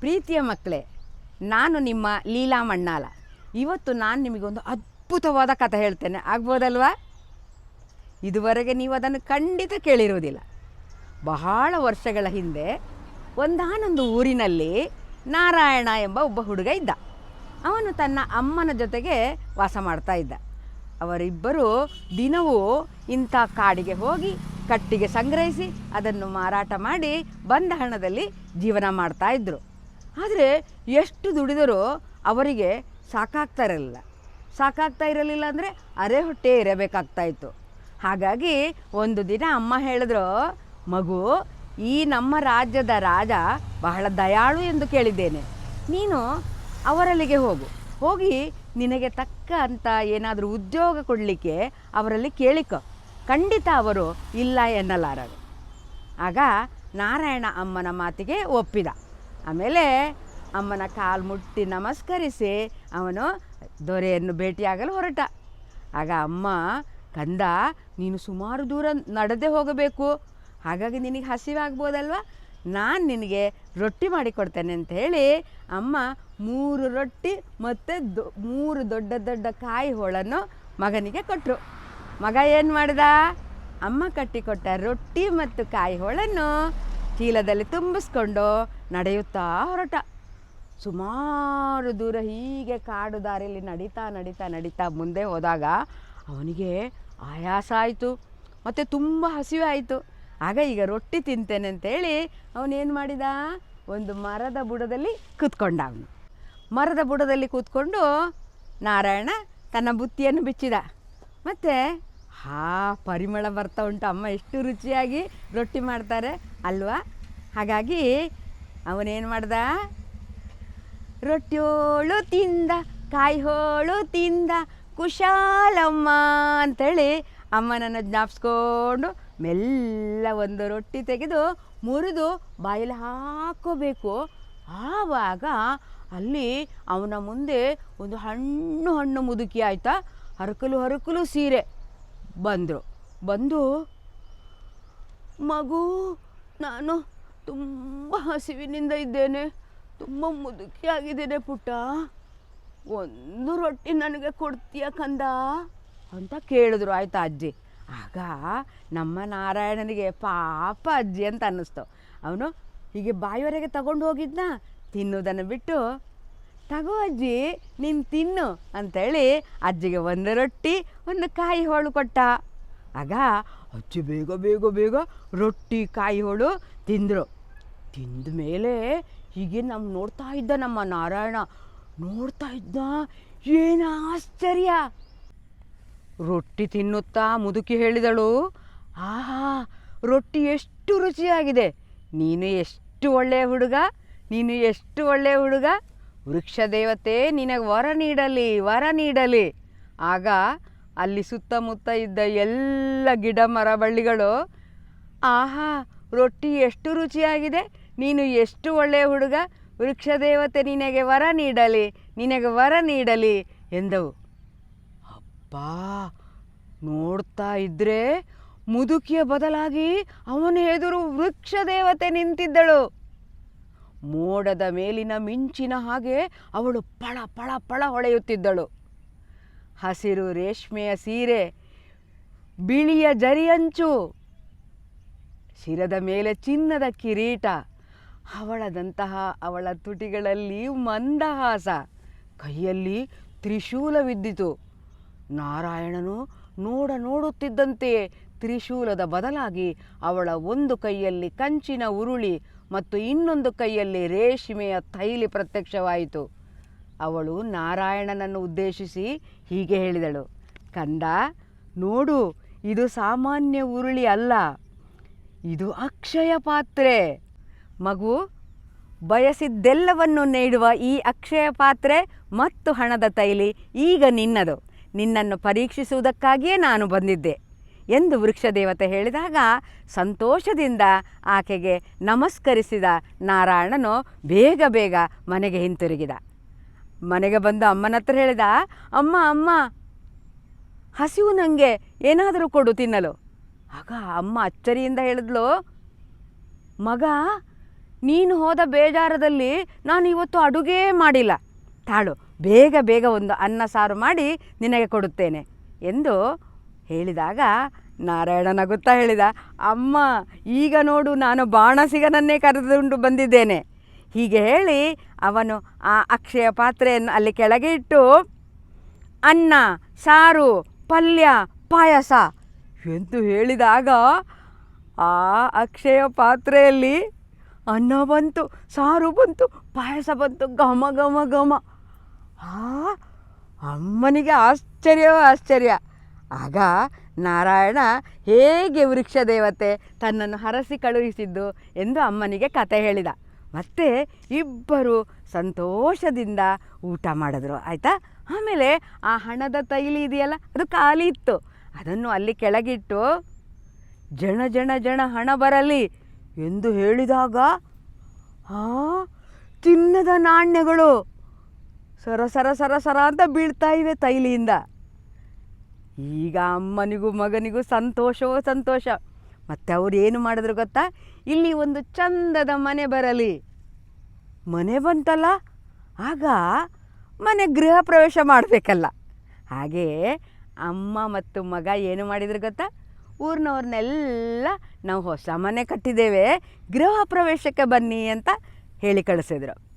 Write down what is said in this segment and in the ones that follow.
ಪ್ರೀತಿಯ ಮಕ್ಕಳೇ, ನಾನು ನಿಮ್ಮ ಲೀಲಾ ಮಣ್ಣಾಲ. ಇವತ್ತು ನಾನು ನಿಮಗೊಂದು ಅದ್ಭುತವಾದ ಕಥೆ ಹೇಳ್ತೇನೆ. ಆಗ್ಬೋದಲ್ವಾ? ಇದುವರೆಗೆ ನೀವು ಅದನ್ನು ಖಂಡಿತ ಕೇಳಿರುವುದಿಲ್ಲ. ಬಹಳ ವರ್ಷಗಳ ಹಿಂದೆ ಒಂದಾನೊಂದು ಊರಿನಲ್ಲಿ ನಾರಾಯಣ ಎಂಬ ಒಬ್ಬ ಹುಡುಗ ಇದ್ದ. ಅವನು ತನ್ನ ಅಮ್ಮನ ಜೊತೆಗೆ ವಾಸ ಮಾಡ್ತಾ ಇದ್ದ. ಅವರಿಬ್ಬರು ದಿನವೂ ಇಂಥ ಕಾಡಿಗೆ ಹೋಗಿ ಕಟ್ಟಿಗೆ ಸಂಗ್ರಹಿಸಿ ಅದನ್ನು ಮಾರಾಟ ಮಾಡಿ ಬಂದ ಹಣದಲ್ಲಿ ಜೀವನ ಮಾಡ್ತಾ ಇದ್ದರು ಆದರೆ ಎಷ್ಟು ದುಡಿದರೂ ಅವರಿಗೆ ಸಾಕಾಗ್ತಾ ಇರಲಿಲ್ಲ. ಸಾಕಾಗ್ತಾ ಇರಲಿಲ್ಲ ಅಂದರೆ ಅರೆ ಹೊಟ್ಟೆ ಇರಬೇಕಾಗ್ತಾ ಇತ್ತು ಹಾಗಾಗಿ ಒಂದು ದಿನ ಅಮ್ಮ ಹೇಳಿದ್ರು, ಮಗು, ಈ ನಮ್ಮ ರಾಜ್ಯದ ರಾಜ ಬಹಳ ದಯಾಳು ಎಂದು ಕೇಳಿದ್ದೇನೆ. ನೀನು ಅವರಲ್ಲಿಗೆ ಹೋಗು. ಹೋಗಿ ನಿನಗೆ ತಕ್ಕ ಅಂತ ಏನಾದರೂ ಉದ್ಯೋಗ ಕೊಡಲಿಕ್ಕೆ ಅವರಲ್ಲಿ ಕೇಳಿಕೊ. ಖಂಡಿತ ಅವರು ಇಲ್ಲ ಎನ್ನಲಾರರು. ಆಗ ನಾರಾಯಣ ಅಮ್ಮನ ಮಾತಿಗೆ ಒಪ್ಪಿದ. ಆಮೇಲೆ ಅಮ್ಮನ ಕಾಲು ಮುಟ್ಟಿ ನಮಸ್ಕರಿಸಿ ಅವನು ದೊರೆಯನ್ನು ಭೇಟಿಯಾಗಲು ಹೊರಟ. ಆಗ ಅಮ್ಮ, ಕಂದ, ನೀನು ಸುಮಾರು ದೂರ ನಡೆದೇ ಹೋಗಬೇಕು. ಹಾಗಾಗಿ ನಿನಗೆ ಹಸಿವಾಗ್ಬೋದಲ್ವ? ನಾನು ನಿನಗೆ ರೊಟ್ಟಿ ಮಾಡಿಕೊಡ್ತೇನೆ ಅಂತ ಹೇಳಿ ಅಮ್ಮ ಮೂರು ರೊಟ್ಟಿ ಮತ್ತು ದೊ, ಮೂರು ದೊಡ್ಡ ದೊಡ್ಡ ಕಾಯಿ ಹೋಳನ್ನು ಮಗನಿಗೆ ಕೊಟ್ಟರು ಮಗ ಏನು ಮಾಡಿದ? ಅಮ್ಮ ಕಟ್ಟಿಕೊಟ್ಟ ರೊಟ್ಟಿ ಮತ್ತು ಕಾಯಿ ಹೋಳನ್ನು ಚೀಲದಲ್ಲಿ ತುಂಬಿಸ್ಕೊಂಡು ನಡೆಯುತ್ತಾ ಹೊರಟ. ಸುಮಾರು ದೂರ ಹೀಗೆ ಕಾಡು ದಾರಿಯಲ್ಲಿ ನಡೀತಾ ನಡೀತಾ ನಡೀತಾ ಮುಂದೆ ಹೋದಾಗ ಅವನಿಗೆ ಆಯಾಸ ಆಯಿತು. ಮತ್ತು ತುಂಬ ಹಸಿವೆ ಆಯಿತು. ಆಗ ಈಗ ರೊಟ್ಟಿ ತಿಂತೇನೆ ಅಂತೇಳಿ ಅವನೇನು ಮಾಡಿದ? ಒಂದು ಮರದ ಬುಡದಲ್ಲಿ ಕೂತ್ಕೊಂಡ ಅವನು. ಮರದ ಬುಡದಲ್ಲಿ ಕೂತ್ಕೊಂಡು ನಾರಾಯಣ ತನ್ನ ಬುತ್ತಿಯನ್ನು ಬಿಚ್ಚಿದ. ಮತ್ತು ಹಾ, ಪರಿಮಳ ಬರ್ತಾ ಉಂಟು. ಅಮ್ಮ ಎಷ್ಟು ರುಚಿಯಾಗಿ ರೊಟ್ಟಿ ಮಾಡ್ತಾರೆ ಅಲ್ವಾ? ಹಾಗಾಗಿ ಅವನೇನು ಮಾಡ್ದ? ರೊಟ್ಟಿಯೋಳು ತಿಂದ ಕಾಯಿ ಹೋಳು ತಿಂದ, ಕುಶಾಲಮ್ಮ ಅಂಥೇಳಿ ಅಮ್ಮನನ್ನು ಜ್ಞಾಪಿಸ್ಕೊಂಡು ಮೆಲ್ಲ ಒಂದು ರೊಟ್ಟಿ ತೆಗೆದು ಮುರಿದು ಬಾಯಲ್ಲಿ ಹಾಕೋಬೇಕು. ಆವಾಗ ಅಲ್ಲಿ ಅವನ ಮುಂದೆ ಒಂದು ಹಣ್ಣು ಹಣ್ಣು ಮುದುಕಿ ಆಯ್ತಾ? ಹರಕಲು ಹರಕಲು ಸೀರೆ. ಬಂದರು. ಬಂದು, ಮಗು, ನಾನು ತುಂಬ ಹಸಿವಿನಿಂದ ಇದ್ದೇನೆ. ತುಂಬ ಮುದುಕಿ ಆಗಿದ್ದೇನೆ ಪುಟ್ಟ. ಒಂದು ರೊಟ್ಟಿ ನನಗೆ ಕೊಡ್ತೀಯ ಕಂದ? ಅಂತ ಕೇಳಿದ್ರು ಆಯ್ತಾ ಅಜ್ಜಿ. ಆಗ ನಮ್ಮ ನಾರಾಯಣನಿಗೆ ಪಾಪ ಅಜ್ಜಿ ಅಂತ ಅನ್ನಿಸ್ತು. ಅವನು, ಹೀಗೆ ಬಾಯಿವರೆಗೆ ತಗೊಂಡು ಹೋಗಿದ್ನ? ತಿನ್ನೋದನ್ನು ಬಿಟ್ಟು ತಗೋ ಅಜ್ಜಿ, ನೀನು ತಿನ್ನು ಅಂತೇಳಿ ಅಜ್ಜಿಗೆ ಒಂದು ರೊಟ್ಟಿ, ಒಂದು ಕಾಯಿ ಹೋಳು ಕೊಟ್ಟ. ಆಗ ಅಜ್ಜಿ ಬೇಗ ಬೇಗ ಬೇಗ ರೊಟ್ಟಿ, ಕಾಯಿ ಹೋಳು ತಿಂದರು. ತಿಂದ ಮೇಲೆ ಹೀಗೆ ನಮ್ಮ ನೋಡ್ತಾ ಇದ್ದ ನಮ್ಮ ನಾರಾಯಣ, ನೋಡ್ತಾ ಇದ್ದ, ಏನು ಆಶ್ಚರ್ಯ. ರೊಟ್ಟಿ ತಿನ್ನುತ್ತಾ ಮುದುಕಿ ಹೇಳಿದಳು, ಆಹಾ, ರೊಟ್ಟಿ ಎಷ್ಟು ರುಚಿಯಾಗಿದೆ. ನೀನು ಎಷ್ಟು ಒಳ್ಳೆಯ ಹುಡುಗ, ನೀನು ಎಷ್ಟು ಒಳ್ಳೆಯ ಹುಡುಗ ವೃಕ್ಷ ದೇವತೆ ನಿನಗೆ ವರ ನೀಡಲಿ ವರ ನೀಡಲಿ. ಆಗ ಅಲ್ಲಿ ಸುತ್ತಮುತ್ತ ಇದ್ದ ಎಲ್ಲ ಗಿಡ ಮರ ಬಳ್ಳಿಗಳು ಆಹಾ, ರೊಟ್ಟಿ ಎಷ್ಟು ರುಚಿಯಾಗಿದೆ. ನೀನು ಎಷ್ಟು ಒಳ್ಳೆಯ ಹುಡುಗ. ವೃಕ್ಷ ದೇವತೆ ನಿನಗೆ ವರ ನೀಡಲಿ, ನಿನಗೆ ವರ ನೀಡಲಿ ಎಂದವು. ಅಪ್ಪ ನೋಡ್ತಾ ಇದ್ರೆ ಮುದುಕಿಯ ಬದಲಾಗಿ ಅವನ ಎದುರು ವೃಕ್ಷ ದೇವತೆ ನಿಂತಿದ್ದಳು. ಮೋಡದ ಮೇಲಿನ ಮಿಂಚಿನ ಹಾಗೆ ಅವಳು ಪಳ ಪಳ ಪಳ ಹೊಳೆಯುತ್ತಿದ್ದಳು. ಹಸಿರು ರೇಷ್ಮೆಯ ಸೀರೆ, ಬಿಳಿಯ ಜರಿಯಂಚು, ಶಿರದ ಮೇಲೆ ಚಿನ್ನದ ಕಿರೀಟ, ಅವಳದಂತಹ ಅವಳ ತುಟಿಗಳಲ್ಲಿ ಮಂದಹಾಸ, ಕೈಯಲ್ಲಿ ತ್ರಿಶೂಲವಿದ್ದಿತು ನಾರಾಯಣನು ನೋಡ ನೋಡುತ್ತಿದ್ದಂತೆಯೇ ತ್ರಿಶೂಲದ ಬದಲಾಗಿ ಅವಳ ಒಂದು ಕೈಯಲ್ಲಿ ಕಂಚಿನ ಉರುಳಿ ಮತ್ತು ಇನ್ನೊಂದು ಕೈಯಲ್ಲಿ ರೇಷ್ಮೆಯ ತೈಲಿ ಪ್ರತ್ಯಕ್ಷವಾಯಿತು. ಅವಳು ನಾರಾಯಣನನ್ನು ಉದ್ದೇಶಿಸಿ ಹೀಗೆ ಹೇಳಿದಳು, ಕಂದ, ನೋಡು, ಇದು ಸಾಮಾನ್ಯ ಉರುಳಿ ಅಲ್ಲ, ಇದು ಅಕ್ಷಯ ಪಾತ್ರೆ. ಮಗು, ಬಯಸಿದ್ದೆಲ್ಲವನ್ನು ನೀಡುವ ಈ ಅಕ್ಷಯ ಪಾತ್ರೆ ಮತ್ತು ಹಣದ ತೈಲಿ ಈಗ ನಿನ್ನದು. ನಿನ್ನನ್ನು ಪರೀಕ್ಷಿಸುವುದಕ್ಕಾಗಿಯೇ ನಾನು ಬಂದಿದ್ದೆ. ಎಂದು ವೃಕ್ಷದೇವತೆ ಹೇಳಿದಾಗ ಸಂತೋಷದಿಂದ ಆಕೆಗೆ ನಮಸ್ಕರಿಸಿದ ನಾರಾಯಣನು ಬೇಗ ಬೇಗ ಮನೆಗೆ ಹಿಂತಿರುಗಿದ. ಮನೆಗೆ ಬಂದು ಅಮ್ಮನ ಹತ್ರ ಹೇಳಿದ, ಅಮ್ಮ ಅಮ್ಮ, ಹಸಿವು ನನಗೆ ಏನಾದರೂ ಕೊಡು ತಿನ್ನಲು. ಆಗ ಅಮ್ಮ ಅಚ್ಚರಿಯಿಂದ ಹೇಳಿದ್ಲು, ಮಗ, ನೀನು ಹೋದ ಬೇಜಾರದಲ್ಲಿ ನಾನು ಇವತ್ತು ಅಡುಗೆ ಮಾಡಿಲ್ಲ. ತಾಳು, ಬೇಗ ಬೇಗ ಒಂದು ಅನ್ನ ಸಾರು ಮಾಡಿ ನಿನಗೆ ಕೊಡುತ್ತೇನೆ. ಎಂದು ಹೇಳಿದಾಗ ನಾರಾಯಣ ನಗುತ್ತಾ ಹೇಳಿದ, ಅಮ್ಮ, ಈಗ ನೋಡು, ನಾನು ಬಾಣಸಿಗನನ್ನೇ ಕರೆದುಕೊಂಡು ಬಂದಿದ್ದೇನೆ. ಹೀಗೆ ಹೇಳಿ ಅವನು ಆ ಅಕ್ಷಯ ಪಾತ್ರೆಯನ್ನು ಅಲ್ಲಿ ಕೆಳಗೆ ಇಟ್ಟು, ಅನ್ನ, ಸಾರು, ಪಲ್ಯ, ಪಾಯಸ ಎಂದು ಹೇಳಿದಾಗ ಆ ಅಕ್ಷಯ ಪಾತ್ರೆಯಲ್ಲಿ ಅನ್ನ ಬಂತು, ಸಾರು ಬಂತು, ಪಾಯಸ ಬಂತು, ಘಮ ಘಮ ಘಮ. ಆ ಅಮ್ಮನಿಗೆ ಆಶ್ಚರ್ಯವೋ ಆಶ್ಚರ್ಯ. ಆಗ ನಾರಾಯಣ, ಹೇಗೆ ವೃಕ್ಷ ದೇವತೆ ತನ್ನನ್ನು ಹರಸಿ ಕಳುಹಿಸಿದ್ದು ಎಂದು ಅಮ್ಮನಿಗೆ ಕತೆ ಹೇಳಿದ. ಮತ್ತೆ ಇಬ್ಬರು ಸಂತೋಷದಿಂದ ಊಟ ಮಾಡಿದ್ರು, ಆಯಿತಾ? ಆಮೇಲೆ ಆ ಹಣದ ತೈಲಿ ಇದೆಯಲ್ಲ, ಅದು ಖಾಲಿ ಇತ್ತು. ಅದನ್ನು ಅಲ್ಲಿ ಕೆಳಗಿಟ್ಟು, ಜಣ ಜಣ ಜಣ ಹಣ ಬರಲಿ ಎಂದು ಹೇಳಿದಾಗ, ಆ, ಚಿನ್ನದ ನಾಣ್ಯಗಳು ಸರ ಸರ ಸರ ಸರ ಅಂತ ಬೀಳ್ತಾ ಇವೆ ತೈಲಿಯಿಂದ. ಈಗ ಅಮ್ಮನಿಗೂ ಮಗನಿಗೂ ಸಂತೋಷವೋ ಸಂತೋಷ. ಮತ್ತು ಅವರು ಏನು ಮಾಡಿದ್ರು ಗೊತ್ತಾ? ಇಲ್ಲಿ ಒಂದು ಚಂದದ ಮನೆ ಬರಲಿ. ಮನೆ ಬಂತಲ್ಲ? ಆಗ ಮನೆ ಗೃಹ ಪ್ರವೇಶ ಮಾಡಬೇಕಲ್ಲ. ಹಾಗೇ ಅಮ್ಮ ಮತ್ತು ಮಗ ಏನು ಮಾಡಿದ್ರು ಗೊತ್ತಾ? ಊರಿನವ್ರನ್ನೆಲ್ಲ ನಾವು ಹೊಸ ಮನೆ ಕಟ್ಟಿದ್ದೇವೆ. ಗೃಹ ಪ್ರವೇಶಕ್ಕೆ ಬನ್ನಿ ಅಂತ ಹೇಳಿ ಕಳಿಸಿದ್ರು.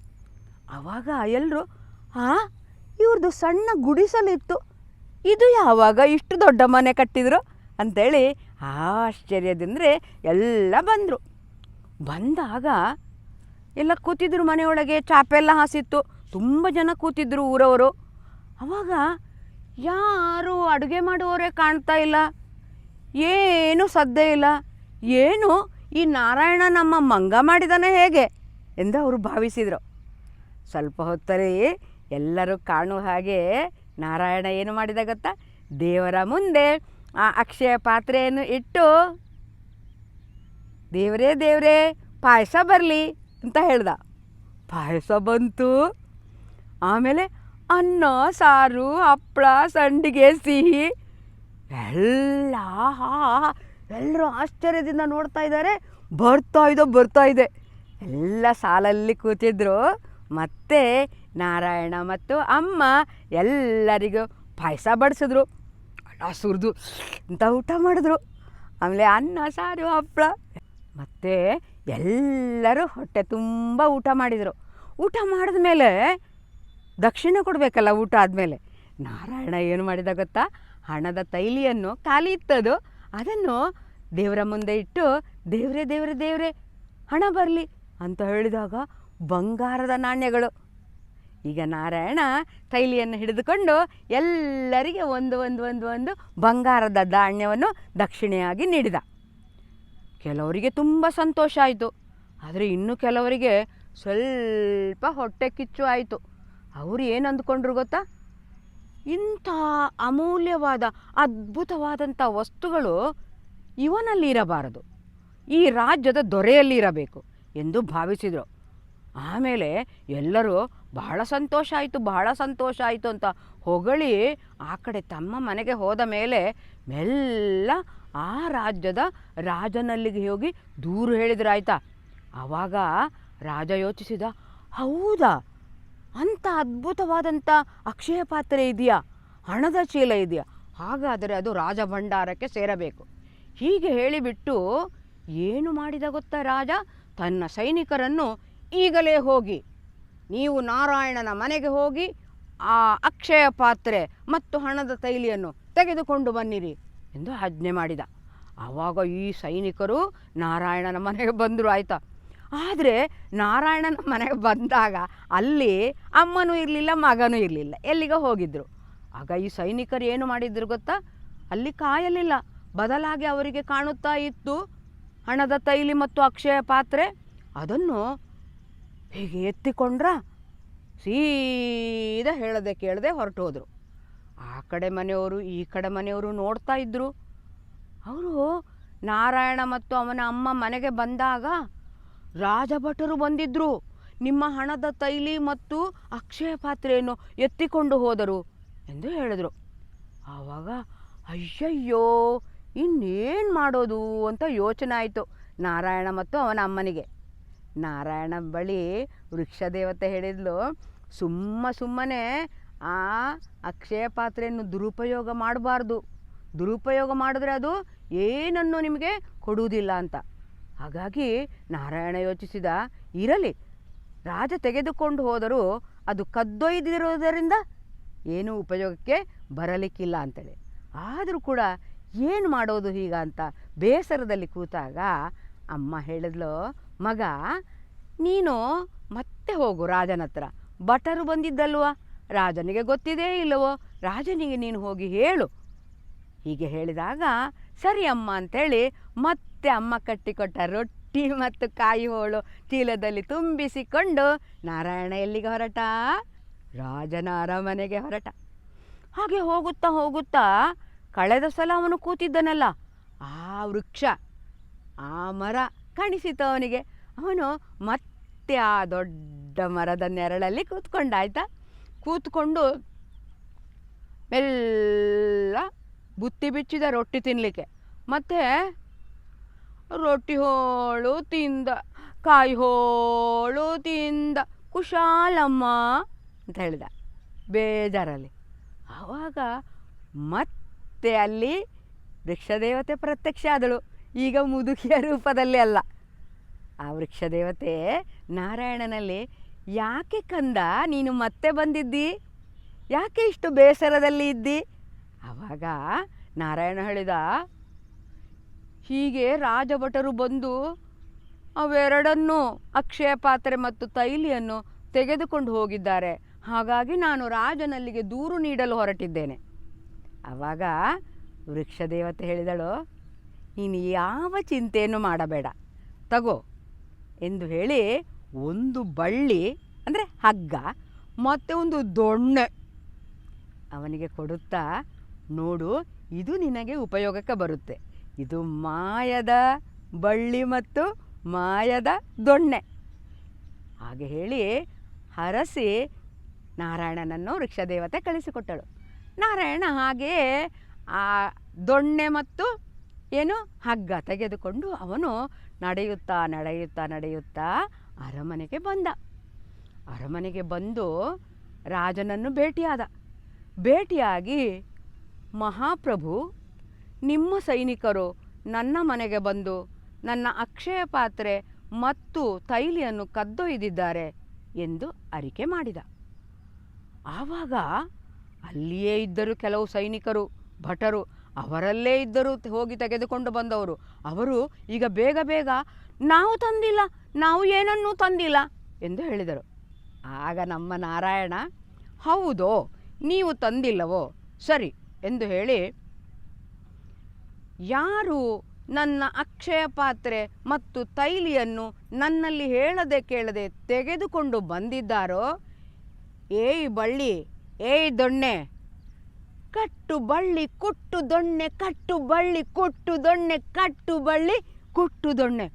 ಆವಾಗ ಎಲ್ಲರೂ ಹಾಂ ಇವ್ರದ್ದು ಸಣ್ಣ ಗುಡಿಸಲಿತ್ತು. ಇದು ಯಾವಾಗ ಇಷ್ಟು ದೊಡ್ಡ ಮನೆ ಕಟ್ಟಿದ್ರು? ಅಂಥೇಳಿ ಆಶ್ಚರ್ಯದಿಂದರೆ ಎಲ್ಲ ಬಂದರು. ಬಂದಾಗ ಎಲ್ಲ ಕೂತಿದ್ರು ಮನೆಯೊಳಗೆ ಚಾಪೆಲ್ಲ ಹಾಸಿತ್ತು. ತುಂಬ ಜನ ಕೂತಿದ್ರು ಊರವರು. ಅವಾಗ ಯಾರು ಅಡುಗೆ ಮಾಡುವವರೇ ಕಾಣ್ತಾ ಇಲ್ಲ. ಏನು ಸದ್ದೇ ಇಲ್ಲ. ಏನು ಈ ನಾರಾಯಣ ನಮ್ಮ ಮಂಗ ಮಾಡಿದಾನೆ ಹೇಗೆ ಎಂದು ಅವರು ಭಾವಿಸಿದರು. ಸ್ವಲ್ಪ ಹೊತ್ತಲ್ಲಿ ಎಲ್ಲರೂ ಕಾಣುವ ಹಾಗೆ ನಾರಾಯಣ ಏನು ಮಾಡಿದ ಗೊತ್ತಾ? ದೇವರ ಮುಂದೆ ಆ ಅಕ್ಷಯ ಪಾತ್ರೆಯನ್ನು ಇಟ್ಟು, ದೇವರೇ ದೇವರೇ, ಪಾಯಸ ಬರಲಿ ಅಂತ ಹೇಳ್ದ. ಪಾಯಸ ಬಂತು. ಆಮೇಲೆ ಅನ್ನ, ಸಾರು ಹಪ್ಪಳ ಸಂಡಿಗೆ, ಸಿಹಿ, ಎಲ್ಲ ಎಲ್ಲರೂ ಆಶ್ಚರ್ಯದಿಂದ ನೋಡ್ತಾ ಇದ್ದಾರೆ ಬರ್ತಾ ಇದೆ ಬರ್ತಾ ಇದೆ. ಎಲ್ಲ ಸಾಲಲ್ಲಿ ಕೂತಿದ್ರು. ಮತ್ತೆ ನಾರಾಯಣ ಮತ್ತು ಅಮ್ಮ ಎಲ್ಲರಿಗೂ ಪಾಯಸ ಬಡಿಸಿದ್ರು ಅಣ್ಣ ಸುರಿದು ಅಂತ ಊಟ ಮಾಡಿದ್ರು. ಆಮೇಲೆ ಅನ್ನ, ಸಾರು ಹಪ್ಪಳ ಮತ್ತು ಎಲ್ಲರೂ ಹೊಟ್ಟೆ ತುಂಬ ಊಟ ಮಾಡಿದರು. ಊಟ ಮಾಡಿದ ಮೇಲೆ ದಕ್ಷಿಣ ಕೊಡಬೇಕಲ್ಲ ಊಟ ಆದಮೇಲೆ. ನಾರಾಯಣ ಏನು ಮಾಡಿದ ಗೊತ್ತಾ? ಹಣದ ತೈಲಿಯನ್ನು ಖಾಲಿ ಇತ್ತದು ಅದನ್ನು ದೇವರ ಮುಂದೆ ಇಟ್ಟು, ದೇವರೇ ದೇವರೇ ದೇವರೇ, ಹಣ ಬರಲಿ ಅಂತ ಹೇಳಿದಾಗ ಬಂಗಾರದ ನಾಣ್ಯಗಳು. ಈಗ ನಾರಾಯಣ ತೈಲಿಯನ್ನು ಹಿಡಿದುಕೊಂಡು ಎಲ್ಲರಿಗೆ ಒಂದು ಒಂದು ಒಂದು ಒಂದು ಬಂಗಾರದ ಧಾನ್ಯವನ್ನು ದಕ್ಷಿಣೆಯಾಗಿ ನೀಡಿದ. ಕೆಲವರಿಗೆ ತುಂಬ ಸಂತೋಷ ಆಯಿತು. ಆದರೆ ಇನ್ನು ಕೆಲವರಿಗೆ ಸ್ವಲ್ಪ ಹೊಟ್ಟೆ ಕಿಚ್ಚು ಆಯಿತು. ಅವರು ಏನು ಅಂದ್ಕೊಂಡ್ರು ಗೊತ್ತಾ? ಇಂಥ ಅಮೂಲ್ಯವಾದ, ಅದ್ಭುತವಾದಂಥ ವಸ್ತುಗಳು ಇವನಲ್ಲಿ ಇರಬಾರದು ಈ ರಾಜ್ಯದ ದೊರೆಯಲ್ಲಿ ಇರಬೇಕು ಎಂದು ಭಾವಿಸಿದರು. ಆಮೇಲೆ ಎಲ್ಲರೂ ಬಹಳ ಸಂತೋಷ ಆಯಿತು, ಬಹಳ ಸಂತೋಷ ಆಯಿತು ಅಂತ ಹೊಗಳಿ ಆ ಕಡೆ ತಮ್ಮ ಮನೆಗೆ ಹೋದ ಮೇಲೆ ಮೆಲ್ಲ ಆ ರಾಜ್ಯದ ರಾಜನಲ್ಲಿಗೆ ಹೋಗಿ ದೂರು ಹೇಳಿದ್ರಾಯ್ತಾ ಆವಾಗ ರಾಜ ಯೋಚಿಸಿದ, ಹೌದಾ? ಅಂಥ ಅದ್ಭುತವಾದಂಥ ಅಕ್ಷಯ ಪಾತ್ರೆ ಇದೆಯಾ? ಹಣದ ಚೀಲ ಇದೆಯಾ? ಹಾಗಾದರೆ ಅದು ರಾಜ ಭಂಡಾರಕ್ಕೆ ಸೇರಬೇಕು. ಹೀಗೆ ಹೇಳಿಬಿಟ್ಟು ಏನು ಮಾಡಿದ ಗೊತ್ತಾ ರಾಜ? ತನ್ನ ಸೈನಿಕರನ್ನು ಈಗಲೇ ಹೋಗಿ, ನೀವು ನಾರಾಯಣನ ಮನೆಗೆ ಹೋಗಿ, ಆ ಅಕ್ಷಯ ಪಾತ್ರೆ ಮತ್ತು ಹಣದ ತೈಲಿಯನ್ನು ತೆಗೆದುಕೊಂಡು ಬನ್ನಿರಿ ಎಂದು ಆಜ್ಞೆ ಮಾಡಿದ. ಆವಾಗ ಈ ಸೈನಿಕರು ನಾರಾಯಣನ ಮನೆಗೆ ಬಂದರು ಆಯಿತಾ? ಆದರೆ ನಾರಾಯಣನ ಮನೆಗೆ ಬಂದಾಗ ಅಲ್ಲಿ ಅಮ್ಮನೂ ಇರಲಿಲ್ಲ, ಮಗನೂ ಇರಲಿಲ್ಲ. ಎಲ್ಲಿಗೆ ಹೋಗಿದ್ದರು ಆಗ ಈ ಸೈನಿಕರು ಏನು ಮಾಡಿದ್ರು ಗೊತ್ತಾ? ಅಲ್ಲಿ ಕಾಯಲಿಲ್ಲ. ಬದಲಾಗಿ ಅವರಿಗೆ ಕಾಣುತ್ತಾ ಇತ್ತು ಹಣದ ತೈಲಿ ಮತ್ತು ಅಕ್ಷಯ ಪಾತ್ರೆ. ಅದನ್ನು ಹೀಗೆ ಎತ್ತಿಕೊಂಡ್ರ ಸೀದಾ ಹೇಳದೆ ಕೇಳದೆ ಹೊರಟು ಹೋದರು ಆ ಕಡೆ ಮನೆಯವರು, ಈ ಕಡೆ ಮನೆಯವರು ನೋಡ್ತಾ ಇದ್ದರು ಅವರು ನಾರಾಯಣ ಮತ್ತು ಅವನ ಅಮ್ಮ ಮನೆಗೆ ಬಂದಾಗ ರಾಜಭಟರು ಬಂದಿದ್ದರು ನಿಮ್ಮ ಹಣದ ತೈಲಿ ಮತ್ತು ಅಕ್ಷಯ ಪಾತ್ರೆಯನ್ನು ಎತ್ತಿಕೊಂಡು ಹೋದರು ಎಂದು ಹೇಳಿದರು. ಆವಾಗ ಅಯ್ಯಯ್ಯೋ, ಇನ್ನೇನು ಮಾಡೋದು ಅಂತ ಯೋಚನೆ ಆಯಿತು ನಾರಾಯಣ ಮತ್ತು ಅವನ ಅಮ್ಮನಿಗೆ. ನಾರಾಯಣ ಬಳಿ ವೃಕ್ಷದೇವತೆ ಹೇಳಿದ್ಲು, ಸುಮ್ಮ ಸುಮ್ಮನೆ ಆ ಅಕ್ಷಯ ಪಾತ್ರೆಯನ್ನು ದುರುಪಯೋಗ ಮಾಡಬಾರ್ದು. ದುರುಪಯೋಗ ಮಾಡಿದ್ರೆ ಅದು ಏನನ್ನು ನಿಮಗೆ ಕೊಡುವುದಿಲ್ಲ ಅಂತ. ಹಾಗಾಗಿ ನಾರಾಯಣ ಯೋಚಿಸಿದ, ಇರಲಿ, ರಾಜ ತೆಗೆದುಕೊಂಡು ಹೋದರೂ ಅದು ಕದ್ದೊಯ್ದಿರೋದರಿಂದ ಏನೂ ಉಪಯೋಗಕ್ಕೆ ಬರಲಿಕ್ಕಿಲ್ಲ ಅಂತೇಳಿ. ಆದರೂ ಕೂಡ ಏನು ಮಾಡೋದು ಹೀಗ ಅಂತ ಬೇಸರದಲ್ಲಿ ಕೂತಾಗ ಅಮ್ಮ ಹೇಳಿದ್ಲು ಮಗ, ನೀನು ಮತ್ತೆ ಹೋಗು ರಾಜನ ಹತ್ರ. ಭಟರು ಬಂದಿದ್ದಲ್ವ? ರಾಜನಿಗೆ ಗೊತ್ತಿದೆ ಇಲ್ಲವೋ? ರಾಜನಿಗೆ ನೀನು ಹೋಗಿ ಹೇಳು. ಹೀಗೆ ಹೇಳಿದಾಗ, ಸರಿ ಅಮ್ಮ ಅಂತೇಳಿ ಮತ್ತೆ ಅಮ್ಮ ಕಟ್ಟಿಕೊಟ್ಟ ರೊಟ್ಟಿ ಮತ್ತು ಕಾಯಿ ಹೋಳು ಚೀಲದಲ್ಲಿ ತುಂಬಿಸಿಕೊಂಡು ನಾರಾಯಣ ಎಲ್ಲಿಗೆ ಹೊರಟ? ರಾಜನ ಅರಮನೆಗೆ ಹೊರಟ. ಹಾಗೆ ಹೋಗುತ್ತಾ ಹೋಗುತ್ತಾ ಕಳೆದ ಸಲ ಅವನು ಕೂತಿದ್ದನಲ್ಲ, ಆ ವೃಕ್ಷ, ಆ ಮರ ಕಾಣಿಸಿತು ಅವನಿಗೆ. ಅವನು ಮತ್ತೆ ಆ ದೊಡ್ಡ ಮರದ ನೆರಳಲ್ಲಿ ಕೂತ್ಕೊಂಡ ಆಯಿತಾ ಕೂತ್ಕೊಂಡು ಎಲ್ಲ ಬುತ್ತಿ ಬಿಚ್ಚಿದ ರೊಟ್ಟಿ ತಿನ್ನಲಿಕ್ಕೆ ಮತ್ತು ರೊಟ್ಟಿ ಹೋಳು ತಿಂದ, ಕಾಯಿ ಹೋಳು ತಿಂದ, ಕುಶಾಲಮ್ಮ ಅಂತ ಹೇಳಿದ. ಬೇಜಾರಲ್ಲಿ. ಆವಾಗ ಮತ್ತೆ ಅಲ್ಲಿ ವೃಕ್ಷದೇವತೆ ಪ್ರತ್ಯಕ್ಷ ಆದಳು. ಈಗ ಮುದುಕಿಯ ರೂಪದಲ್ಲಿ ಅಲ್ಲ. ಆ ವೃಕ್ಷದೇವತೆ ನಾರಾಯಣನಲ್ಲಿ ಯಾಕೆ ಕಂದ? ನೀನು ಮತ್ತೆ ಬಂದಿದ್ದಿ? ಯಾಕೆ ಇಷ್ಟು ಬೇಸರದಲ್ಲಿ ಇದ್ದಿ? ಆವಾಗ ನಾರಾಯಣ ಹೇಳಿದ, ಹೀಗೆ ರಾಜಭಟರು ಬಂದು ಅವೆರಡನ್ನೂ ಅಕ್ಷಯ ಪಾತ್ರೆ ಮತ್ತು ತೈಲಿಯನ್ನು ತೆಗೆದುಕೊಂಡು ಹೋಗಿದ್ದಾರೆ. ಹಾಗಾಗಿ ನಾನು ರಾಜನಲ್ಲಿಗೆ ದೂರು ನೀಡಲು ಹೊರಟಿದ್ದೇನೆ. ಆವಾಗ ವೃಕ್ಷದೇವತೆ ಹೇಳಿದಳು ನೀನು ಯಾವ ಚಿಂತೆಯನ್ನು ಮಾಡಬೇಡ. ತಗೋ. ಎಂದು ಹೇಳಿ ಒಂದು ಬಳ್ಳಿ, ಅಂದರೆ ಹಗ್ಗ, ಮತ್ತು ಒಂದು ದೊಣ್ಣೆ ಅವನಿಗೆ ಕೊಡುತ್ತಾ, ನೋಡು, ಇದು ನಿನಗೆ ಉಪಯೋಗಕ್ಕೆ ಬರುತ್ತೆ. ಇದು ಮಾಯದ ಬಳ್ಳಿ ಮತ್ತು ಮಾಯದ ದೊಣ್ಣೆ. ಹಾಗೆ ಹೇಳಿ ಹರಸಿ ನಾರಾಯಣನನ್ನು ವೃಕ್ಷದೇವತೆ ಕಳಿಸಿಕೊಟ್ಟಳು. ನಾರಾಯಣ ಹಾಗೆಯೇ ಆ ದೊಣ್ಣೆ ಮತ್ತು ಏನು ಹಗ್ಗ ತೆಗೆದುಕೊಂಡು ಅವನು ನಡೆಯುತ್ತಾ ನಡೆಯುತ್ತಾ ನಡೆಯುತ್ತಾ ಅರಮನೆಗೆ ಬಂದ. ಅರಮನೆಗೆ ಬಂದು ರಾಜನನ್ನು ಭೇಟಿಯಾದ. ಭೇಟಿಯಾಗಿ ಮಹಾಪ್ರಭು, ನಿಮ್ಮ ಸೈನಿಕರು ನನ್ನ ಮನೆಗೆ ಬಂದು ನನ್ನ ಅಕ್ಷಯ ಪಾತ್ರೆ ಮತ್ತು ತೈಲಿಯನ್ನು ಕದ್ದೊಯ್ದಿದ್ದಾರೆ ಎಂದು ಅರಿಕೆ ಮಾಡಿದ. ಆವಾಗ ಅಲ್ಲಿಯೇ ಇದ್ದರು ಕೆಲವು ಸೈನಿಕರು, ಭಟರು. ಅವರಲ್ಲೇ ಇದ್ದರು ಹೋಗಿ ತೆಗೆದುಕೊಂಡು ಬಂದವರು. ಅವರು, ಈಗ ಬೇಗ ಬೇಗ ನಾವು ತಂದಿಲ್ಲ, ನಾವು ಏನನ್ನೂ ತಂದಿಲ್ಲ, ಎಂದು ಹೇಳಿದರು. ಆಗ ನಮ್ಮ ನಾರಾಯಣ, ಹೌದೋ, ನೀವು ತಂದಿಲ್ಲವೋ, ಸರಿ, ಎಂದು ಹೇಳಿ, ಯಾರು ನನ್ನ ಅಕ್ಷಯ ಪಾತ್ರೆ ಮತ್ತು ತೈಲಿಯನ್ನು ನನ್ನಲ್ಲಿ ಹೇಳದೆ ಕೇಳದೆ ತೆಗೆದುಕೊಂಡು ಬಂದಿದ್ದಾರೋ, ಏಯ್ ಬಳ್ಳಿ, ಏಯ್ ದೊಣ್ಣೆ ಕಟ್ಟು ಬಳ್ಳಿ, ಕುಟ್ಟು ದೊಣ್ಣೆ, ಕಟ್ಟು ಬಳ್ಳಿ, ಕುಟ್ಟು ದೊಣ್ಣೆ, ಕಟ್ಟು ಬಳ್ಳಿ, ಕುಟ್ಟು ದೊಣ್ಣೆ.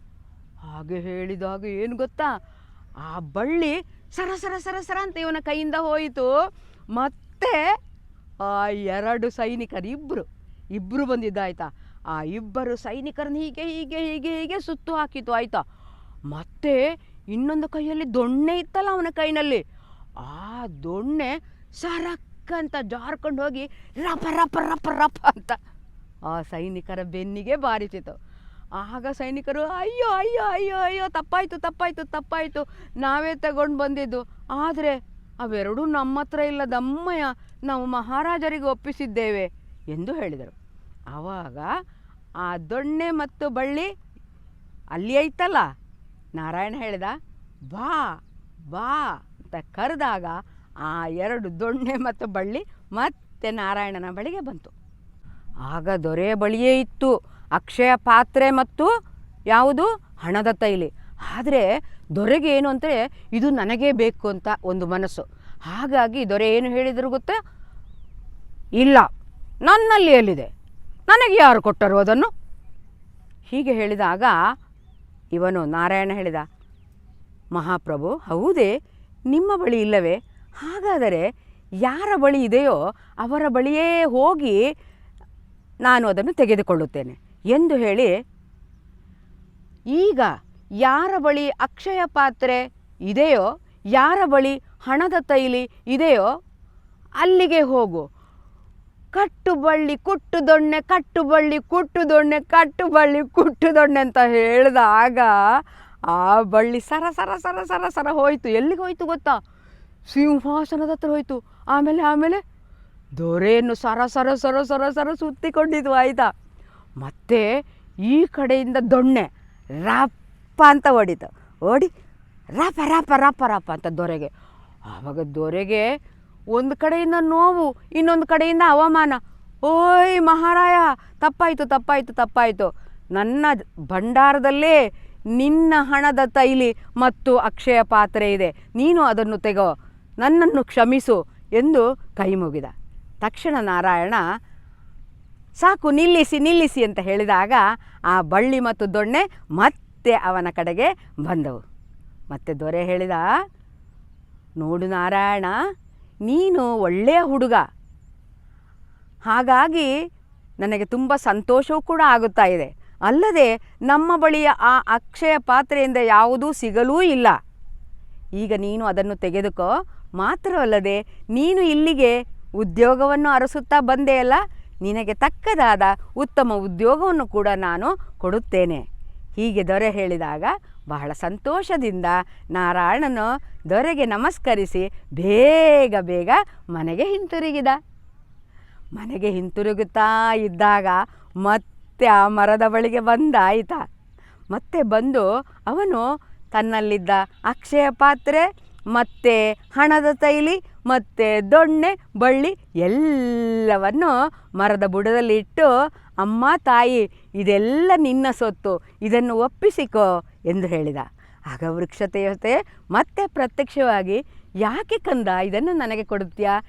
ಹಾಗೆ ಹೇಳಿದಾಗ ಏನು ಗೊತ್ತಾ? ಆ ಬಳ್ಳಿ ಸರ ಸರ ಸರ ಸರ ಅಂತ ಇವನ ಕೈಯಿಂದ ಹೋಯಿತು. ಮತ್ತೆ ಆ ಎರಡು ಸೈನಿಕರು ಇಬ್ಬರು ಇಬ್ಬರು ಬಂದಿದ್ದಾಯ್ತಾ? ಆ ಇಬ್ಬರು ಸೈನಿಕರನ್ನ ಹೀಗೆ ಹೀಗೆ ಹೀಗೆ ಹೀಗೆ ಸುತ್ತು ಹಾಕಿತು ಆಯ್ತಾ? ಮತ್ತೆ ಇನ್ನೊಂದು ಕೈಯಲ್ಲಿ ದೊಣ್ಣೆ ಇತ್ತಲ್ಲ ಅವನ ಕೈನಲ್ಲಿ. ಆ ದೊಣ್ಣೆ ಸರಕ್ ಅಂತ ಜಾರ್ಕೊಂಡು ಹೋಗಿ ರಪ ರಪ ರಪ ರಪ ಅಂತ ಆ ಸೈನಿಕರ ಬೆನ್ನಿಗೆ ಬಾರಿಸಿತು. ಆಗ ಸೈನಿಕರು, ಅಯ್ಯೋ ಅಯ್ಯೋ ಅಯ್ಯೋ ಅಯ್ಯೋ, ತಪ್ಪಾಯ್ತು ತಪ್ಪಾಯ್ತು ತಪ್ಪಾಯ್ತು. ನಾವೇ ತಗೊಂಡು ಬಂದಿದ್ದು. ಆದರೆ ಅವೆರಡೂ ನಮ್ಮ ಹತ್ರ ಇಲ್ಲ, ದಮ್ಮಯ್ಯ. ನಾವು ಮಹಾರಾಜರಿಗೆ ಒಪ್ಪಿಸಿದ್ದೇವೆ, ಎಂದು ಹೇಳಿದರು. ಆವಾಗ ಆ ದೊಣ್ಣೆ ಮತ್ತು ಬಳ್ಳಿ ಅಲ್ಲಿ ಐತಲ್ಲ? ನಾರಾಯಣ ಹೇಳಿದ, ಬಾ ಬಾ, ಅಂತ ಕರೆದಾಗ ಆ ಎರಡು ದೊಣ್ಣೆ ಮತ್ತು ಬಳ್ಳಿ ಮತ್ತೆ ನಾರಾಯಣನ ಬಳಿಗೆ ಬಂತು. ಆಗ ದೊರೆ ಬಳಿಯೇ ಇತ್ತು, ಅಕ್ಷಯ ಪಾತ್ರೆ ಮತ್ತು ಯಾವುದು? ಹಣದ ತೈಲಿ. ಆದರೆ ದೊರೆಗೆ ಏನು ಅಂದರೆ ಇದು ನನಗೇ ಬೇಕು ಅಂತ ಒಂದು ಮನಸ್ಸು. ಹಾಗಾಗಿ ದೊರೆ ಏನು ಹೇಳಿದರು ಗೊತ್ತಾ? ಇಲ್ಲ, ನನ್ನಲ್ಲಿ ಎಲ್ಲಿದೆ? ನನಗೆ ಯಾರು ಕೊಟ್ಟರು ಅದನ್ನು? ಹೀಗೆ ಹೇಳಿದಾಗ ಇವನು ನಾರಾಯಣ ಹೇಳಿದ, ಮಹಾಪ್ರಭು, ಹೌದೇ, ನಿಮ್ಮ ಬಳಿ ಇಲ್ಲವೇ? ಹಾಗಾದರೆ ಯಾರ ಬಳಿ ಇದೆಯೋ ಅವರ ಬಳಿಯೇ ಹೋಗಿ ನಾನು ಅದನ್ನು ತೆಗೆದುಕೊಳ್ಳುತ್ತೇನೆ ಎಂದು ಹೇಳಿ, ಈಗ ಯಾರ ಬಳಿ ಅಕ್ಷಯ ಪಾತ್ರೆ ಇದೆಯೋ, ಯಾರ ಬಳಿ ಹಣದ ತೈಲಿ ಇದೆಯೋ, ಅಲ್ಲಿಗೆ ಹೋಗು. ಕಟ್ಟು ಬಳ್ಳಿ ಕುಟ್ಟು ದೊಣ್ಣೆ ಕಟ್ಟು ಬಳ್ಳಿ ಕುಟ್ಟು ದೊಣ್ಣೆ ಕಟ್ಟು ಬಳ್ಳಿ ಕುಟ್ಟು ದೊಣ್ಣೆ ಅಂತ ಹೇಳಿದಾಗ ಆ ಬಳ್ಳಿ ಸರ ಸರ ಸರ ಸರ ಸರ ಹೋಯಿತು. ಎಲ್ಲಿಗೆ ಹೋಯಿತು ಗೊತ್ತಾ? ಸಿಂಹಾಸನದ ಹತ್ರ ಹೋಯ್ತು. ಆಮೇಲೆ ಆಮೇಲೆ ದೊರೆಯನ್ನು ಸರ ಸರ ಸರ ಸರ ಸರ ಸುತ್ತಿಕೊಂಡಿದ್ವು, ಆಯಿತಾ? ಮತ್ತೆ ಈ ಕಡೆಯಿಂದ ದೊಣ್ಣೆ, ರಪ್ಪ ಅಂತ ಹೊಡಿತು. ಓಡಿ, ರಪ ರಪ ರಪ ರಪ ಅಂತ ದೊರೆಗೆ. ಆವಾಗ ದೊರೆಗೆ ಒಂದು ಕಡೆಯಿಂದ ನೋವು, ಇನ್ನೊಂದು ಕಡೆಯಿಂದ ಅವಮಾನ. ಓಯ್ ಮಹಾರಾಯ, ತಪ್ಪಾಯಿತು ತಪ್ಪಾಯಿತು ತಪ್ಪಾಯಿತು. ನನ್ನ ಭಂಡಾರದಲ್ಲೇ ನಿನ್ನ ಹಣದ ತೈಲಿ ಮತ್ತು ಅಕ್ಷಯ ಪಾತ್ರೆ ಇದೆ. ನೀನು ಅದನ್ನು ತೆಗೋ. ನನ್ನನ್ನು ಕ್ಷಮಿಸು ಎಂದು ಕೈ ಮುಗಿದ. ತಕ್ಷಣ ನಾರಾಯಣ, ಸಾಕು, ನಿಲ್ಲಿಸಿ ನಿಲ್ಲಿಸಿ ಅಂತ ಹೇಳಿದಾಗ ಆ ಬಳ್ಳಿ ಮತ್ತು ದೊಣ್ಣೆ ಮತ್ತೆ ಅವನ ಕಡೆಗೆ ಬಂದವು. ಮತ್ತೆ ದೊರೆ ಹೇಳಿದ, ನೋಡು ನಾರಾಯಣ, ನೀನು ಒಳ್ಳೆಯ ಹುಡುಗ. ಹಾಗಾಗಿ ನನಗೆ ತುಂಬ ಸಂತೋಷವೂ ಕೂಡ ಆಗುತ್ತಾ ಇದೆ. ಅಲ್ಲದೆ ನಮ್ಮ ಬಳಿಯ ಆ ಅಕ್ಷಯ ಪಾತ್ರೆಯಿಂದ ಯಾವುದೂ ಸಿಗಲೂ ಇಲ್ಲ. ಈಗ ನೀನು ಅದನ್ನು ತೆಗೆದುಕೋ ಮಾತ್ರವಲ್ಲದೆ ನೀನು ಇಲ್ಲಿಗೆ ಉದ್ಯೋಗವನ್ನು ಅರಸುತ್ತಾ ಬಂದೆಯಲ್ಲ ನಿನಗೆ ತಕ್ಕದಾದ ಉತ್ತಮ ಉದ್ಯೋಗವನ್ನು ಕೂಡ ನಾನು ಕೊಡುತ್ತೇನೆ. ಹೀಗೆ ದೊರೆ ಹೇಳಿದಾಗ ಬಹಳ ಸಂತೋಷದಿಂದ ನಾರಾಯಣನು ದೊರೆಗೆ ನಮಸ್ಕರಿಸಿ ಬೇಗ ಬೇಗ ಮನೆಗೆ ಹಿಂತಿರುಗಿದ. ಮನೆಗೆ ಹಿಂತಿರುಗುತ್ತಾ ಇದ್ದಾಗ ಮತ್ತೆ ಆ ಮರದ ಬಳಿಗೆ ಬಂದ ಮತ್ತೆ ಬಂದು ಅವನು ತನ್ನಲ್ಲಿದ್ದ ಅಕ್ಷಯ ಪಾತ್ರೆ ಮತ್ತು ಹಣದ ತೈಲಿ, ಮತ್ತೆ ದೊಣ್ಣೆ, ಬಳ್ಳಿ ಎಲ್ಲವನ್ನು ಮರದ ಬುಡದಲ್ಲಿ ಇಟ್ಟು, ಅಮ್ಮ, ತಾಯಿ, ಇದೆಲ್ಲ ನಿನ್ನ ಸೊತ್ತು, ಇದನ್ನು ಒಪ್ಪಿಸಿಕೋ ಎಂದು ಹೇಳಿದ. ಆಗ ವೃಕ್ಷತೆಯತೆ ಮತ್ತೆ ಪ್ರತ್ಯಕ್ಷವಾಗಿ, ಯಾಕೆ ಕಂದ, ಇದನ್ನು ನನಗೆ ಕೊಡುತ್ತೀಯಾ?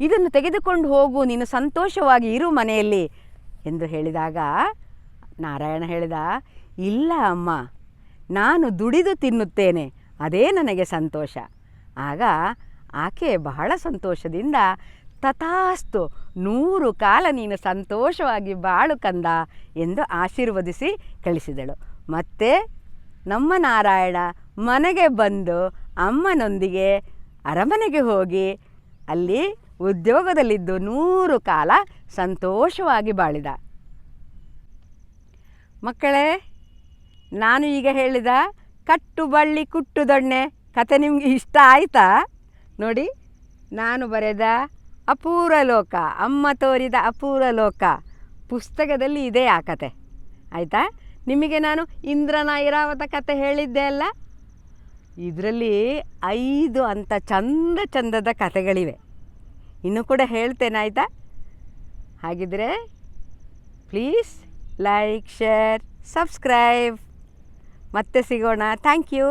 ಇದನ್ನು ತೆಗೆದುಕೊಂಡು ಹೋಗು, ನೀನು ಸಂತೋಷವಾಗಿ ಇರು ಮನೆಯಲ್ಲಿ ಎಂದು ಹೇಳಿದಾಗ, ನಾರಾಯಣ ಹೇಳಿದ, ಇಲ್ಲ, ಅಮ್ಮ, ನಾನು ದುಡಿದು ತಿನ್ನುತ್ತೇನೆ, ಅದೇ ನನಗೆ ಸಂತೋಷ. ಆಗ ಆಕೆ ಬಹಳ ಸಂತೋಷದಿಂದ ತಥಾಸ್ತು ನೂರು ಕಾಲ ನೀನು ಸಂತೋಷವಾಗಿ ಬಾಳು ಕಂದ ಎಂದು ಆಶೀರ್ವದಿಸಿ ಕಳಿಸಿದಳು. ಮತ್ತೆ ನಮ್ಮ ನಾರಾಯಣ ಮನೆಗೆ ಬಂದು ಅಮ್ಮನೊಂದಿಗೆ ಅರಮನೆಗೆ ಹೋಗಿ ಅಲ್ಲಿ ಉದ್ಯೋಗದಲ್ಲಿದ್ದು ನೂರು ಕಾಲ ಸಂತೋಷವಾಗಿ ಬಾಳಿದ. ಮಕ್ಕಳೇ, ನಾನು ಈಗ ಹೇಳಿದ ಕಟ್ಟು ಬಳ್ಳಿ ಕುಟ್ಟು ದೊಣ್ಣೆ. ಕತೆ ನಿಮಗೆ ಇಷ್ಟ ಆಯಿತಾ? ನೋಡಿ, ನಾನು ಬರೆದ ಅಪೂರ ಲೋಕ, ಅಮ್ಮ ತೋರಿದ ಅಪೂರ ಲೋಕ ಪುಸ್ತಕದಲ್ಲಿ ಇದೇ ಆ ಕತೆ. ಆಯಿತಾ? ನಿಮಗೆ ನಾನು ಇಂದ್ರನ ಐರಾವತ ಕತೆ ಹೇಳಿದ್ದೆ ಅಲ್ಲ? ಇದರಲ್ಲಿ ಐದು ಅಂತ ಚಂದ ಚಂದದ ಕತೆಗಳಿವೆ ಇನ್ನೂ ಕೂಡ ಹೇಳ್ತೇನೆ, ಆಯಿತಾ? ಹಾಗಿದ್ರೆ ಪ್ಲೀಸ್ ಲೈಕ್, ಶೇರ್, ಸಬ್ಸ್ಕ್ರೈಬ್. ಮತ್ತೆ ಸಿಗೋಣ. Thank you.